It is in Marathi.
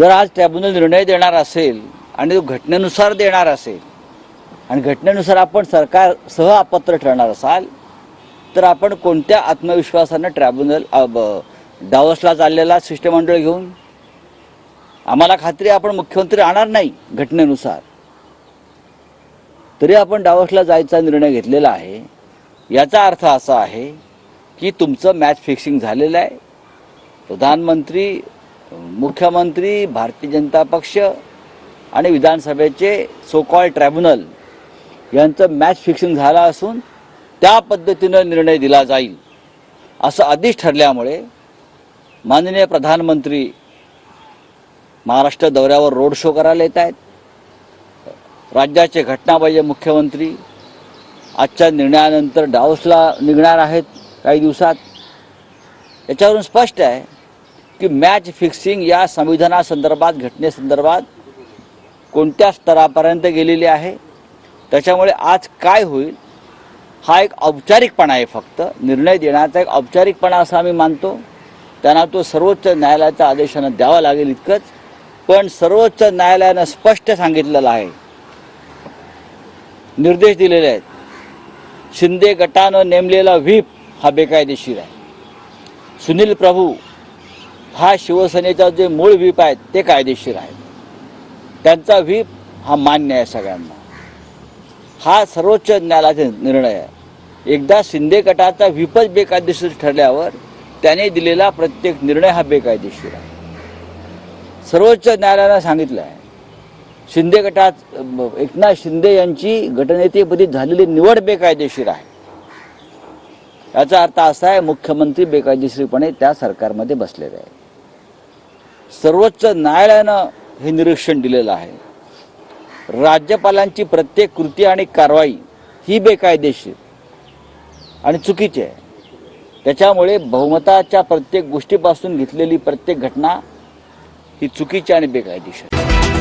जर आज ट्रायब्युनल निर्णय देणार असेल आणि तो घटनेनुसार देणार असेल आणि घटनेनुसार आपण सरकार सह अपत्र ठरणार असाल तर आपण कोणत्या आत्मविश्वासानं ट्रायब्युनल डावसला चाललेला शिष्टमंडळ घेऊन? आम्हाला खात्री आपण मुख्यमंत्री राहणार नाही घटनेनुसार. तरी आपण डावसला जायचा निर्णय घेतलेला आहे. याचा अर्थ असा आहे की तुमचं मॅच फिक्सिंग झालेलं आहे. प्रधानमंत्री मुख्यमंत्री भारतीय जनता पक्ष आणि विधानसभेचे सो कॉल ट्रायब्युनल यांचं मॅच फिक्सिंग झालं असून त्या पद्धतीनं निर्णय दिला जाईल. असं आधीच ठरल्यामुळे माननीय प्रधानमंत्री महाराष्ट्र दौऱ्यावर रोड शो करायला येत आहेत. राज्याचे घटनाबाह्य मुख्यमंत्री आजच्या निर्णयानंतर डाऊसला निघणार आहेत काही दिवसात. याच्यावरून स्पष्ट आहे की मॅच फिक्सिंग या संविधानासंदर्भात घटनेसंदर्भात कोणत्या स्तरापर्यंत गेलेली आहे त्याच्यामुळे आज काय होईल हा एक औपचारिकपणा आहे फक्त. निर्णय देण्याचा एक औपचारिकपणा असा आम्ही मानतो. त्यांना तो सर्वोच्च न्यायालयाच्या आदेशानं द्यावा लागेल इतकंच. पण सर्वोच्च न्यायालयानं स्पष्ट सांगितलेलं आहे. निर्देश दिलेले आहेत. शिंदे गटानं नेमलेला व्हीप हा बेकायदेशीर आहे. सुनील प्रभू हा शिवसेनेचा जे मूळ व्हीप आहेत ते कायदेशीर आहेत त्यांचा व्हीप हा मान्य आहे सगळ्यांना. हा सर्वोच्च न्यायालयाचा निर्णय आहे. एकदा शिंदे गटाचा व्हीपच बेकायदेशीर ठरल्यावर त्याने दिलेला प्रत्येक निर्णय हा बेकायदेशीर आहे. सर्वोच्च न्यायालयानं सांगितलं आहे शिंदे गटात एकनाथ शिंदे यांची गटनेतेपदी झालेली निवड बेकायदेशीर आहे. याचा अर्थ असा आहे मुख्यमंत्री बेकायदेशीरपणे त्या सरकारमध्ये बसलेले आहे सर्वोच्च न्यायालयानं हे निरीक्षण दिलेलं आहे. राज्यपालांची प्रत्येक कृती आणि कारवाई ही बेकायदेशीर आणि चुकीची आहे. त्याच्यामुळे बहुमताच्या प्रत्येक गोष्टीपासून घेतलेली प्रत्येक घटना ही चुकीची आणि बेकायदेशीर